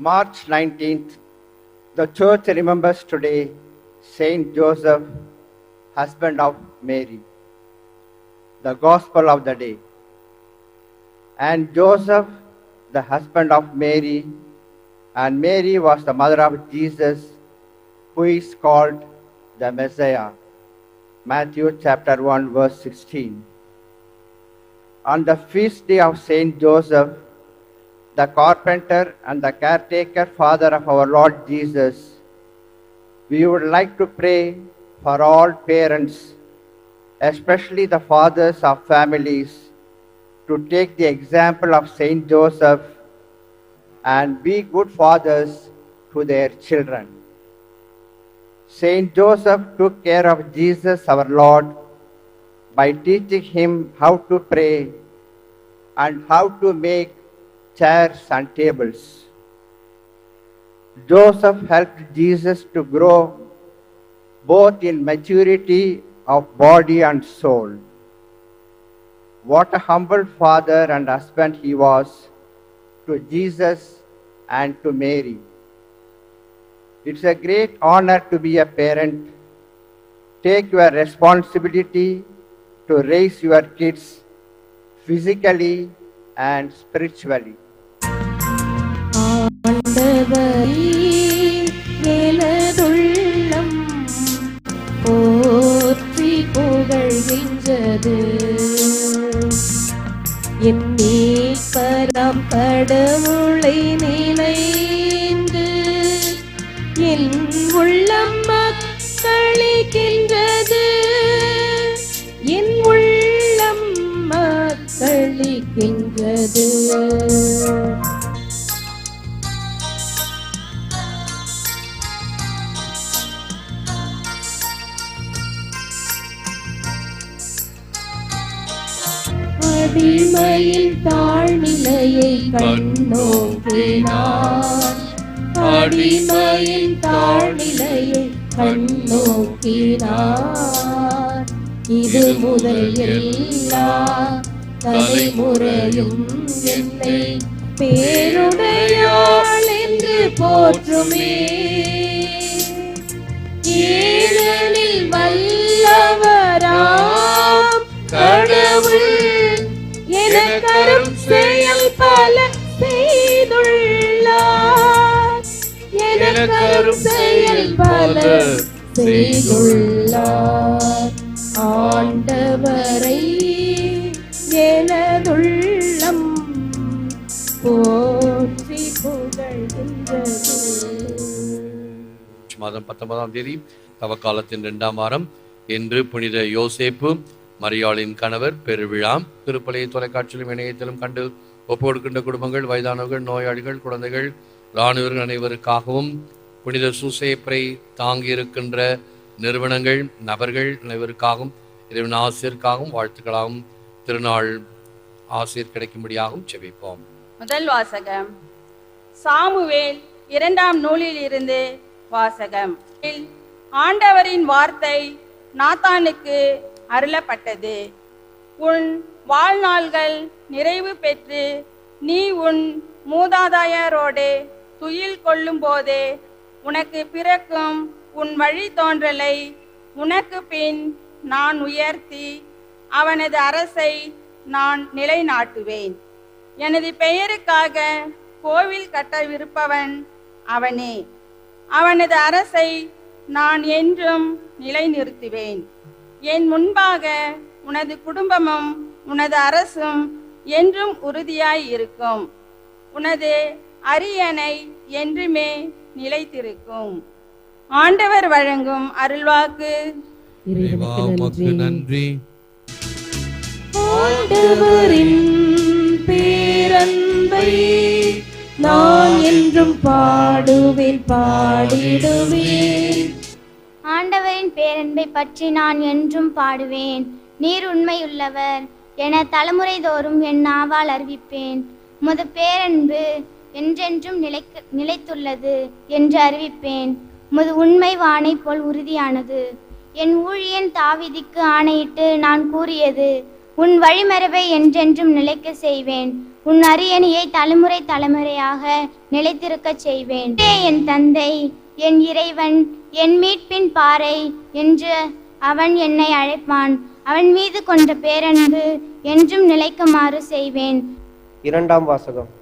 March 19th, the church remembers today Saint Joseph, husband of Mary, the gospel of the day. And Joseph, the husband of Mary, and Mary was the mother of Jesus, who is called the Messiah. Matthew chapter 1, verse 16. On the feast day of Saint Joseph, the carpenter and the caretaker father of our Lord Jesus, we would like to pray for all parents, especially the fathers of families, to take the example of Saint Joseph and be good fathers to their children. Saint Joseph took care of Jesus our Lord by teaching him how to pray and how to make chairs and tables. Joseph helped Jesus to grow both in maturity of body and soul. What a humble father and husband he was to Jesus and to Mary. It's a great honor to be a parent. Take your responsibility to raise your kids physically and spiritually. ஆண்டவரே எனதுள்ளம் போற்றி புகழ்கின்றது. என் மீட்பராம் கடவுளை நீ கண்ணோக்கினார் அடிமையின் தாழ்நிலையை கண்ணோக்கினார் இது முதல் எல்லா தலைமுறையும் என்னை பேருடையாள் என்று போற்றுமே ஏனெனில் வல்லவராம் கடவுள் எனக்கரும் செயல் பல செய்துள்ளார். ஆண்டவரை எனதுள்ளம் போற்றி புகழ்கின்றது. மாதம் பத்தொன்பதாம் தேதி தவக்காலத்தின் இரண்டாம் வாரம் என்று புனித யோசேப்பு மரியாளின் கணவர் பெருவிழா திருப்பலையை தொலைக்காட்சியிலும் இணையத்திலும் கண்டு ஒப்புக்கொடுக்கின்ற குடும்பங்கள் வயதானவர்கள் நோயாளிகள் குழந்தைகள் இராணுவர்கள் அனைவருக்காகவும் புனித சூசேப்பரை தாங்கி இருக்கின்ற நிறுவனங்கள் நபர்கள் அனைவருக்காகவும் இறைவன் ஆசிரியருக்காகவும் வாழ்த்துக்களாகவும் திருநாள் ஆசிரியர் கிடைக்கும்படியாகவும் செவிப்போம் முதல் வாசகம். சாமுவேல் இரண்டாம் நூலில் இருந்து வாசகம் ஆண்டவரின் வார்த்தை நாத்தானுக்கு அருளப்பட்டது. உன் வாழ்நாள்கள் நிறைவு பெற்று நீ உன் மூதாதாயரோடு துயில் கொள்ளும் போதே உனக்கு பிறக்கும் உன் வழி தோன்றலை. உனக்கு பின் நான் உயர்த்தி அவனது அரசை நான் நிலைநாட்டுவேன். எனது பெயருக்காக கோவில் கட்டவிருப்பவன் அவனே. அவனது அரசை நான் என்றும் நிலைநிறுத்துவேன். என் முன்பாக உனது குடும்பமும் உனது அரசும் என்றும் உறுதியாய் இருக்கும். உனது அரியணை என்றுமே நிலைத்திருக்கும். ஆண்டவர் வழங்கும் அருள்வாக்கு. நன்றி. ஆண்டவரின் பேரன்பை நான் என்றும் பாடுவேன் பாடிடுவேன். ஆண்டவரின் பேரன்பை பற்றி நான் என்றும் பாடுவேன். நீர் உண்மையுள்ளவர். என தலைமுறை தோறும் என் நாவால் அறிவிப்பேன். முது பேரன்பு என்றென்றும் நிலைக்கு நிலைத்துள்ளது என்று அறிவிப்பேன். முது உண்மை வானை போல் உறுதியானது. என் ஊழியன் தாவிதிக்கு ஆணையிட்டு நான் கூறியது உன் வழிமரபை என்றென்றும் நிலைக்க செய்வேன். உன் அரியணையை தலைமுறை தலைமுறையாக நிலைத்திருக்கச் செய்வேன். என் தந்தை என் இறைவன் என் மீட்பின் பாறை என்று அவன் என்னை அழைப்பான். அவன் மீது கொண்ட பேரன்பு என்றும் நிலைக்குமாறு செய்வேன். இரண்டாம் வாசகம்.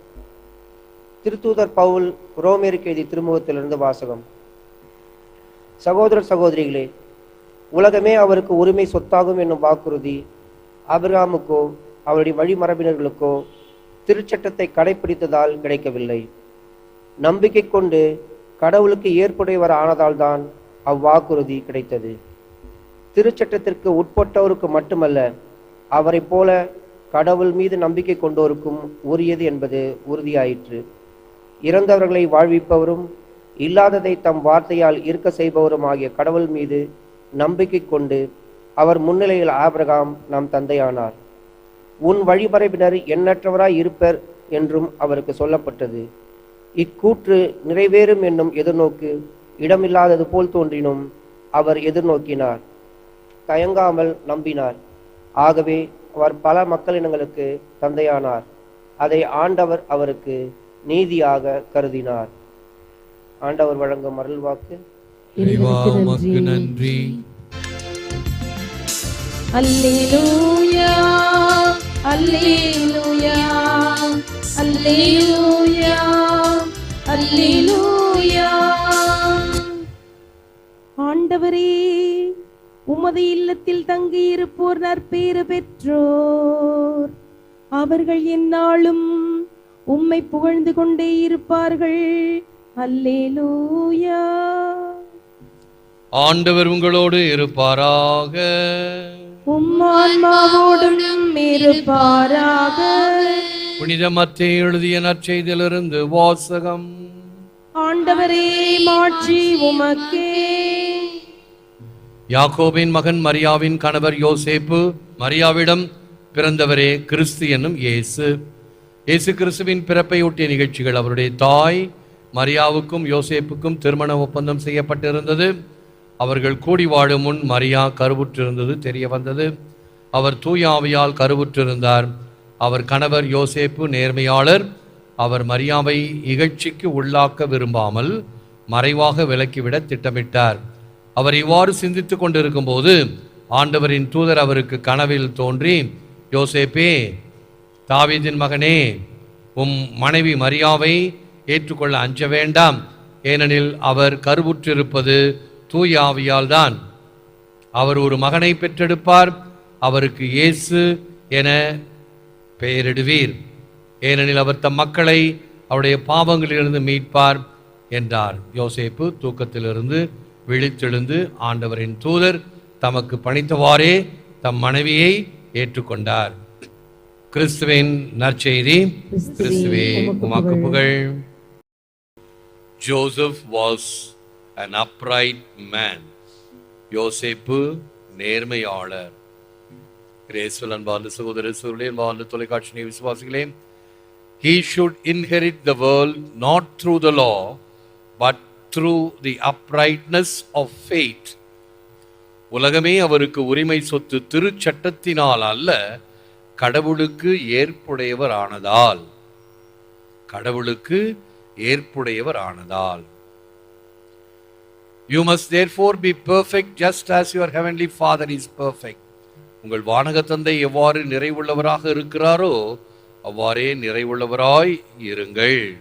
திருத்தூதர் பவுல் ரோமேருக்கு எழுதிய திருமுகத்திலிருந்து வாசகம். சகோதரர் சகோதரிகளே உலகமே அவருக்கு உரிமை சொத்தாகும் என்னும் வாக்குறுதி அபிராமுக்கோ அவருடைய வழிமரபினர்களுக்கோ திருச்சட்டத்தை கடைபிடித்ததால் கிடைக்கவில்லை. நம்பிக்கை கொண்டு கடவுளுக்கு ஏற்புடையவர் ஆனதால்தான் அவ்வாக்குறுதி கிடைத்தது. திருச்சட்டத்திற்கு உட்பட்டோருக்கு மட்டுமல்ல அவரைப் போல கடவுள் மீது நம்பிக்கை கொண்டோருக்கும் உரியது என்பது உறுதியாயிற்று. இறந்தவர்களை வாழ்விப்பவரும் இல்லாததை தம் வார்த்தையால் இருக்க செய்பவரும் ஆகிய கடவுள் மீது நம்பிக்கை கொண்டு அவர் முன்னிலையில் ஆபிரகாம் நம் தந்தையானார். உன் வழிமரபினர் எண்ணற்றவராய் இருப்பர் என்றும் அவருக்கு சொல்லப்பட்டது. இக்கூற்று நிறைவேறும் என்னும் எதிர்நோக்கு இடமில்லாதது போல் தோன்றினும் அவர் எதிர்நோக்கினார். தயங்காமல் நம்பினார். ஆகவே அவர் பல மக்களினங்களுக்கு தந்தையானார். அதை ஆண்டவர் அவருக்கு நீதியாக கருதினார். ஆண்டவர் வழங்கும் அருள்வாக்கு நன்றி. அல்லேலூயா அல்லேலூயா அல்லேலூயா அல்லேலூயா. ஆண்டவரே உமது இல்லத்தில் தங்கியிருப்போர் நற்பேறு பெற்றோர். அவர்கள் எந்நாளும் உம்மை புகழ்ந்து கொண்டே இருப்பார்கள். அல்லேலூயா. ஆண்டவர் உங்களோடு இருப்பாராக. உம்மான்மாவோடும் இருப்பாராக. புனித மத்தேயு எழுதிய நற்செய்தியிலிருந்து வாசகம். ஆண்டவரே மாட்சி உமக்கே. யாக்கோபின் மகன் மரியாவின் கணவர் யோசேப்பு மரியாவிடம் பிறந்தவரே கிறிஸ்து என்னும் இயேசு. இயேசு கிறிஸ்துவின் பிறப்பை ஒட்டிய நிகழ்ச்சிகள் அவருடைய தாய் மரியாவுக்கும் யோசேப்புக்கும் திருமண ஒப்பந்தம் செய்யப்பட்டிருந்தது. அவர்கள் கூடி வாழும் முன் மரியா கருவுற்றிருந்தது தெரிய வந்தது. அவர் தூயாவியால் கருவுற்றிருந்தார். அவர் கணவர் யோசேப்பு நேர்மையாளர். அவர் மரியாவை இகழ்ச்சிக்கு உள்ளாக்க விரும்பாமல் மறைவாக விலக்கிவிட திட்டமிட்டார். அவர் இவ்வாறு சிந்தித்து கொண்டிருக்கும் போது ஆண்டவரின் தூதர் அவருக்கு கனவில் தோன்றி யோசேப்பே தாவீதின் மகனே உம் மனைவி மரியாவை ஏற்றுக்கொள்ள அஞ்ச வேண்டாம். ஏனெனில் அவர் கருவுற்றிருப்பது தூய ஆவியால் தான் அவர் ஒரு மகனை பெற்றெடுப்பார் அவருக்கு இயேசு என பெயரிடுவீர். ஏனெனில் அவர் தம் மக்களை அவருடைய பாவங்களிலிருந்து மீட்பார் என்றார். யோசேப்பு தூக்கத்திலிருந்து விழித்தெழுந்து ஆண்டவரின் தூதர் தமக்கு பணித்தவாறே தம் மனைவியை ஏற்றுக்கொண்டார். கிறிஸ்துவின் நற்செய்தி. கிறிஸ்துவே உமக்கு புகழ். Joseph was an upright man. யோசேப்பு நேர்மையாளர். கிரேஸ்வல் அன்பார்ந்த சகோதர சூழலே அன்பார்ந்த தொலைக்காட்சி விசுவாசிகளே he should inherit the world not through the law but through the uprightness of faith. உலகமே அவருக்கு உரிமை சொத்து திருச்சட்டத்தினால் அல்ல கடவுளுக்கு ஏற்புடையவர் ஆனதால். கடவுளுக்கு ஏற்புடையவர் ஆனதால். You must therefore be perfect just as your heavenly father is perfect உங்கள் வானக தந்தை எவ்வாறு நிறைவுள்ளவராக இருக்கிறாரோ அவ்வாறே நிறைவுள்ளவராய் இருங்கள்.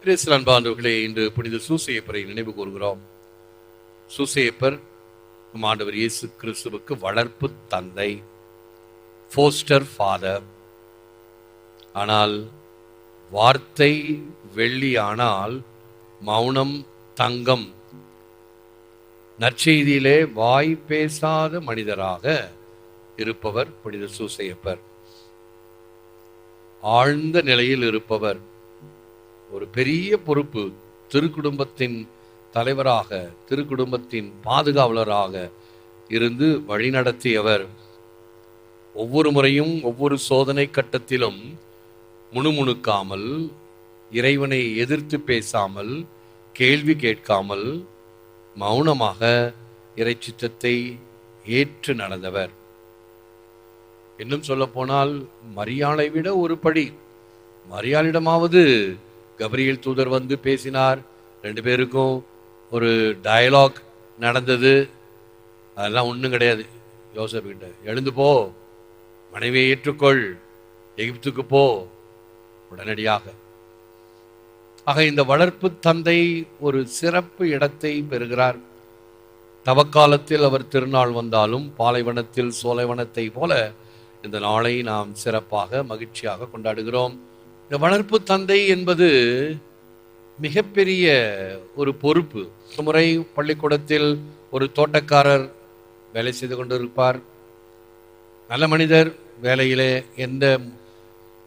கிறிஸ்து பாந்தவர்களே இன்று புனித சூசையப்பரை நினைவு கூறுகிறோம் சூசையப்பர் ஆண்டவர் இயேசு கிறிஸ்துவுக்கு வளர்ப்பு தந்தை ஃபோஸ்டர் ஃபாதர் ஆனால் வார்த்தை வெள்ளி ஆனால் மௌனம் தங்கம். நற்செய்தியிலே வாய் பேசாத மனிதராக இருப்பவர் புனித சூசையப்பர். ஆழ்ந்த நிலையில் இருப்பவர். ஒரு பெரிய பொறுப்பு திருக்குடும்பத்தின் தலைவராக திருக்குடும்பத்தின் பாதுகாவலராக இருந்து வழிநடத்தியவர். ஒவ்வொரு முறையும் ஒவ்வொரு சோதனை கட்டத்திலும் முணுமுணுக்காமல் இறைவனை எதிர்த்து பேசாமல் கேள்வி கேட்காமல் மௌனமாக இறைச்சித்தத்தை ஏற்று நடந்தவர். இன்னும் சொல்ல போனால் மரியாளை விட ஒரு படி. மரியாளிடமாவது கபரியல் தூதர் வந்து பேசினார். ரெண்டு பேருக்கும் ஒரு டயலாக் நடந்தது. அதெல்லாம் ஒன்றும் கிடையாது. யோசப் கிட்ட எழுந்து போ. மனைவியை ஏற்றுக்கொள். எகிப்துக்கு போ. உடனடியாக. ஆக இந்த வளர்ப்பு தந்தை ஒரு சிறப்பு இடத்தை பெறுகிறார். தவக்காலத்தில் அவர் திருநாள் வந்தாலும் பாலைவனத்தில் சோலைவனத்தை போல இந்த நாளை நாம் சிறப்பாக மகிழ்ச்சியாக கொண்டாடுகிறோம். இந்த வளர்ப்பு தந்தை என்பது மிகப்பெரிய ஒரு பொறுப்பு. முறை பள்ளிக்கூடத்தில் ஒரு தோட்டக்காரர் வேலை செய்து கொண்டிருப்பார். நல்ல மனிதர் வேலையிலே எந்த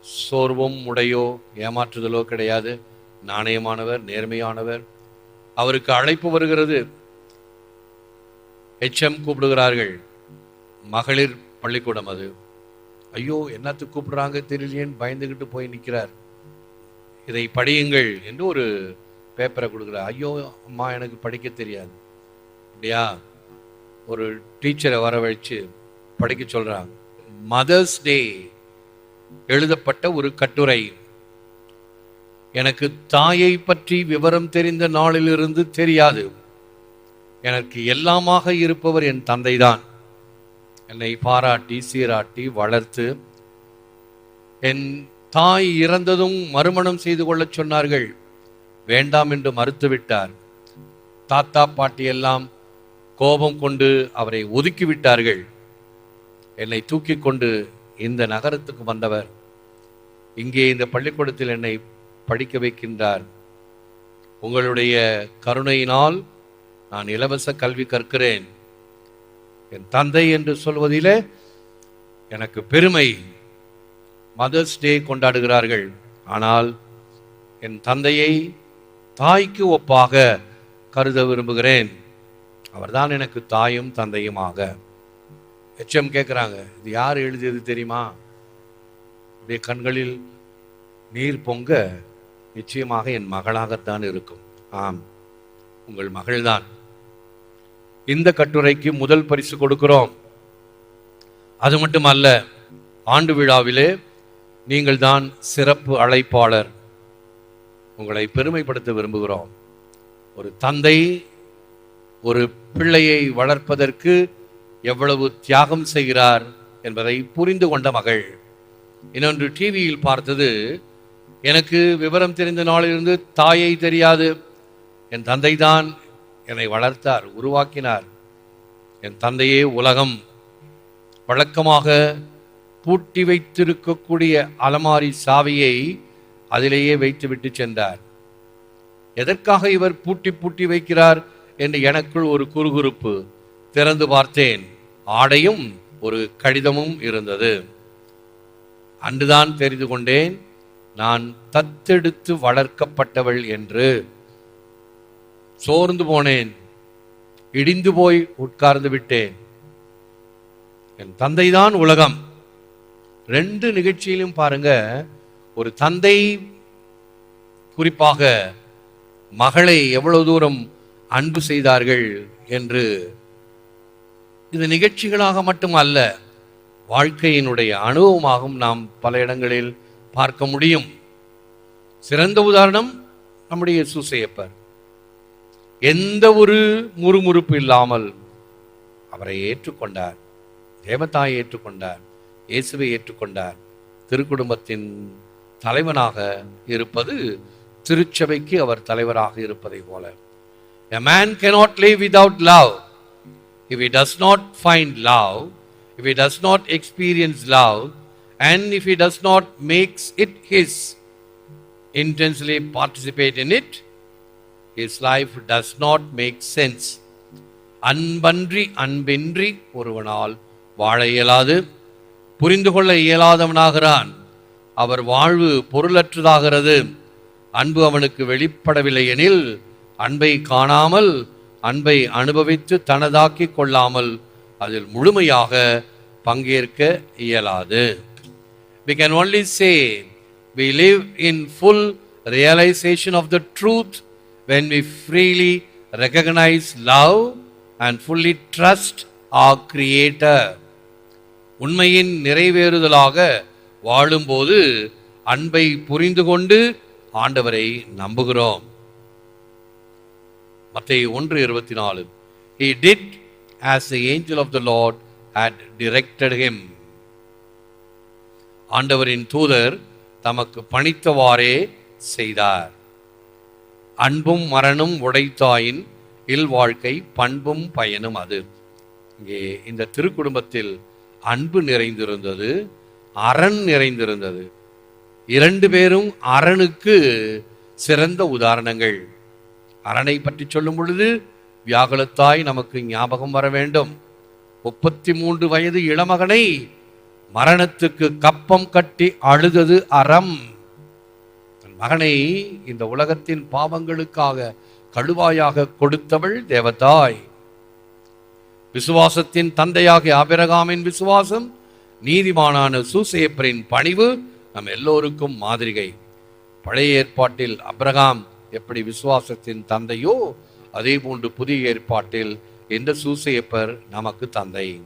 சோர்வும் உடையோ ஏமாற்றுதலோ கிடையாது. நாணயமானவர் நேர்மையானவர். அவருக்கு அழைப்பு வருகிறது. எச்எம் கூப்பிடுகிறார்கள். மகளிர் பள்ளிக்கூடம் அது. ஐயோ என்னத்துக்கு கூப்பிடுறாங்க தெரியலையேன்னு பயந்துகிட்டு போய் நிற்கிறார் இதை படியுங்கள் என்று ஒரு பேப்பரை கொடுக்குறார். ஐயோ அம்மா எனக்கு படிக்க தெரியாது. அப்படியா? ஒரு டீச்சரை வரவழைச்சு படிக்க சொல்கிறாங்க மதர்ஸ் டே எழுதப்பட்ட ஒரு கட்டுரை. எனக்கு தாயை பற்றி விவரம் தெரிந்த நாளிலிருந்து தெரியாது. எனக்கு எல்லாமாக இருப்பவர் என் தந்தைதான். என்னை பாராட்டி சீராட்டி வளர்த்து என் தாய் இறந்ததும் மறுமணம் செய்து கொள்ளச் சொன்னார்கள். வேண்டாம் என்று மறுத்துவிட்டார். தாத்தா பாட்டி எல்லாம் கோபம் கொண்டு அவரை ஒதுக்கி விட்டார்கள் என்னை தூக்கி கொண்டு இந்த நகரத்துக்கு வந்தவர். இங்கே இந்த பள்ளிக்கூடத்தில் என்னை படிக்க வைக்கின்றார். உங்களுடைய கருணையினால் நான் இலவச கல்வி கற்கிறேன். என் தந்தை என்று சொல்வதிலே எனக்கு பெருமை. மதர்ஸ் டே கொண்டாடுகிறார்கள். ஆனால் என் தந்தையை தாய்க்கு ஒப்பாக கருத விரும்புகிறேன். அவர்தான் எனக்கு தாயும் தந்தையுமாக. எச்எம் கேட்குறாங்க இது யார் எழுதியது தெரியுமா? அப்படியே கண்களில் நீர் பொங்க நிச்சயமாக என் மகளாகத்தான் இருக்கும். ஆம் உங்கள் மகள்தான். இந்த கட்டுரைக்கு முதல் பரிசு கொடுக்கிறோம். அது மட்டுமல்ல ஆண்டு விழாவிலே நீங்கள் தான் சிறப்பு அழைப்பாளர். உங்களை பெருமைப்படுத்த விரும்புகிறோம். ஒரு தந்தை ஒரு பிள்ளையை வளர்ப்பதற்கு எவ்வளவு தியாகம் செய்கிறார் என்பதை புரிந்து கொண்ட மகள். இன்னொன்று டிவியில் பார்த்தது எனக்கு விவரம் தெரிந்த நாளிலிருந்து தாயை தெரியாது. என் தந்தை தான் என்னை வளர்த்தார் உருவாக்கினார். என் தந்தையே உலகம். வழக்கமாக பூட்டி வைத்திருக்கக்கூடிய அலமாரி சாவியை அதிலேயே வைத்துவிட்டு சென்றார். எதற்காக இவர் பூட்டி பூட்டி வைக்கிறார் என்று எனக்குள் ஒரு குறுகுறுப்பு திறந்து பார்த்தேன். ஆடையும் ஒரு கடிதமும் இருந்தது. அன்றுதான் தெரிந்து கொண்டேன் நான் தத்தெடுத்து வளர்க்கப்பட்டவள் என்று. சோர்ந்து போனேன் இடிந்து போய் உட்கார்ந்து விட்டேன். என் தந்தைதான் உலகம். ரெண்டு நிகழ்ச்சியிலும் பாருங்க ஒரு தந்தை குறிப்பாக மகளை எவ்வளவு தூரம் அன்பு செய்தார்கள் என்று. இது நிகழ்ச்சிகளாக மட்டும் அல்ல வாழ்க்கையினுடைய அனுபவமாகவும் நாம் பல இடங்களில் பார்க்க முடியும். சிறந்த உதாரணம் நம்முடைய சுசையப்பர். எந்த ஒரு முறுமுறுப்பு இல்லாமல் அவரை ஏற்றுக்கொண்டார் தேவதாயை ஏற்றுக்கொண்டார். இயேசுவை ஏற்றுக்கொண்டார் திருக்குடும்பத்தின் தலைவனாக இருப்பது திருச்சபைக்கு அவர் தலைவராக இருப்பதை போல A man cannot live without love. If he does not find love, if he does not experience love, and if he does not makes it his, intensely participate in it, his life does not make sense. அன்பன்றி அன்பின்றி ஒருவனால் வாழ இயலாது புரிந்து கொள்ள இயலாதவனாகிறான். அவர் வாழ்வு பொருளற்றதாகிறது. அன்பு அவனுக்கு வெளிப்படவில்லை எனில் அன்பை காணாமல் அன்பை அனுபவித்து தனதாக்கி கொள்ளாமல் அதில் முழுமையாக பங்கேற்க இயலாது. We can only say we live in full realisation of the truth when we freely recognise love and fully trust our creator உண்மையின் நிறைவேறுதலாக வாழும்போது அன்பை புரிந்து கொண்டு ஆண்டவரை நம்புகிறோம். மத்திய ஒன்று இருபத்தி நாலு. He did as the angel of the Lord had directed him. ஆண்டவரின் தூதர் தமக்கு பணித்தவாறே செய்தார். அன்பும் மரணம் உடைத்தாயின் இல்வாழ்க்கை பண்பும் பயனும் அது. இங்கே இந்த திருக்குடும்பத்தில் அன்பு நிறைந்திருந்தது அரண் நிறைந்திருந்தது. இரண்டு பேரும் அரணுக்கு சிறந்த உதாரணங்கள். அரணை பற்றி சொல்லும் பொழுது வியாகுலத்தாய் நமக்கு ஞாபகம் வர வேண்டும். முப்பத்தி மூன்று வயது இளமகனை மரணத்துக்கு கப்பம் கட்டி அழுதது அறம். தன் மகனை இந்த உலகத்தின் பாவங்களுக்காக கழுவாயாக கொடுத்தவள் தேவதாய். விசுவாசத்தின் தந்தையாகிய அபிரகாமின் விசுவாசம் நீதிமானான சூசேப்பரின் பணிவு நம் எல்லோருக்கும் மாதிரிகை. பழைய ஏற்பாட்டில் அப்ரகாம் எப்படி விசுவாசத்தின் தந்தையோ அதே போன்று புதிய ஏற்பாட்டில் இந்த சூசையப்பர் நமக்கு தந்தை.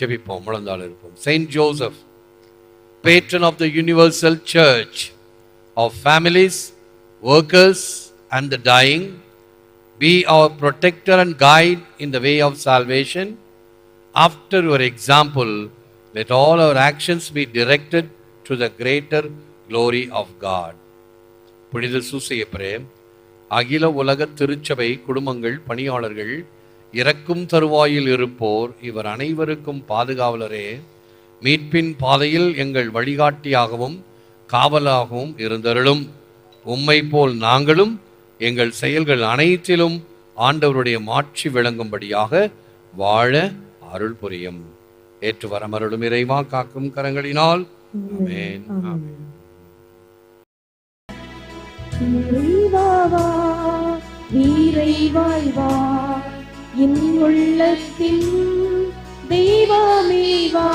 செபிப்போம் முழந்தாள் இருப்போம். Saint Joseph patron of the universal church of families workers and the dying be our protector and guide in the way of salvation. After your example let all our actions be directed to the greater glory of god. புனித சூசையப்பரே அகில உலக திருச்சபை குடும்பங்கள் பணியாளர்கள் இறக்கும் தருவாயில் இருப்போர் இவர் அனைவருக்கும் பாதுகாவலரே. மீட்பின் பாதையில் எங்கள் வழிகாட்டியாகவும் காவலாகவும் இருந்தருளும். உம்மை போல் நாங்களும் எங்கள் செயல்கள் அனைத்திலும் ஆண்டவருடைய மாட்சி விளங்கும்படியாக வாழ அருள் புரியும். ஏற்று வரமருளும் இறைவா காக்கும் கரங்களினால். என் உள்ளத்தின் தெய்வமேவா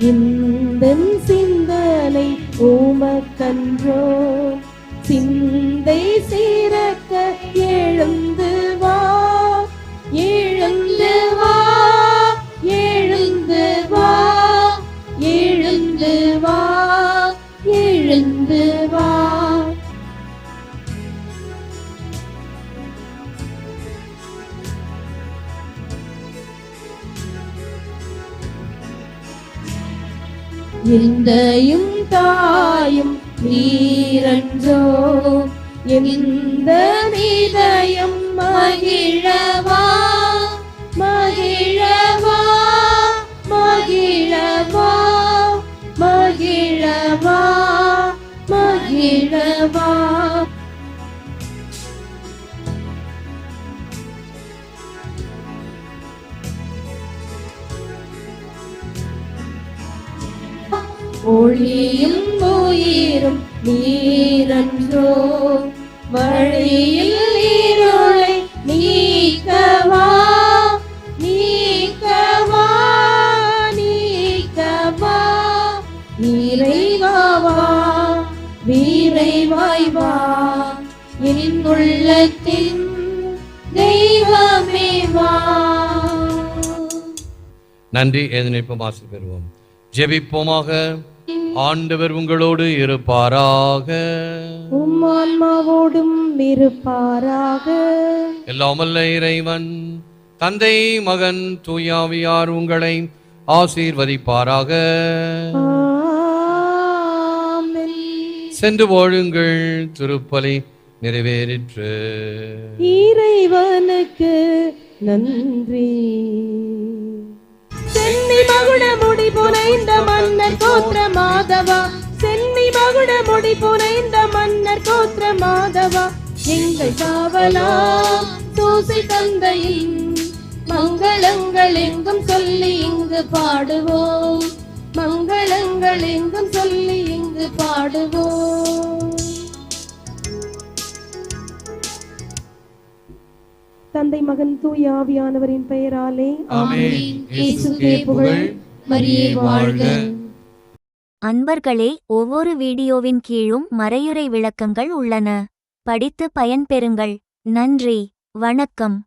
வா இந்த சிந்தனை ஓமக்கன்றோ சிந்தை சீரக்க எழும் எந்தையும் தாயும் நீரன்றோ? எந்த நிதயம் மகிழவா? மகிழவா? மகிழவா? மகிழவா? மகிழவா? ஒளியும் உயிரும் நீரன்றோ வழியில் இருளை நீக்கவா நீக்கவா நீக்கவா. இறைவாவா வீரைவாய்வா என் உள்ளத்தின் தெய்வமே வா நன்றி எதிர்ப்பு ஆசை பெறுவோம் ஜெபிப்போமாக. ஆண்டவர் உங்களோடு இருப்பாராக. உம் ஆன்மாவோடும் இருப்பாராக. எல்லாமல்ல இறைவன் தந்தை மகன் தூயாவியார் உங்களை ஆசீர்வதிப்பாராக. சென்று வாழுங்கள் திருப்பலி நிறைவேறிற்று. இறைவனுக்கு நன்றி. சென்னி மகுட முடி புனைந்த மன்னர் கோத்திர மாதவா சென்னி மகுட முடி புனைந்த மன்னர் கோத்திர மாதவா எங்கள் காவலா தூசி தந்தையின் மங்களங்கள் எங்கும் சொல்லி இங்கு பாடுவோம். மங்களங்கள் எங்கும் சொல்லி இங்கு பாடுவோம். தந்தை மகன் தூய ஆவியானவரின் பெயராலே. ஆமென். இயேசுவே புகழ். மரியே வாழ்க. அன்பர்களே ஒவ்வொரு வீடியோவின் கீழும் மறையுறை விளக்கங்கள் உள்ளன. படித்து பயன்பெறுங்கள். நன்றி. வணக்கம்.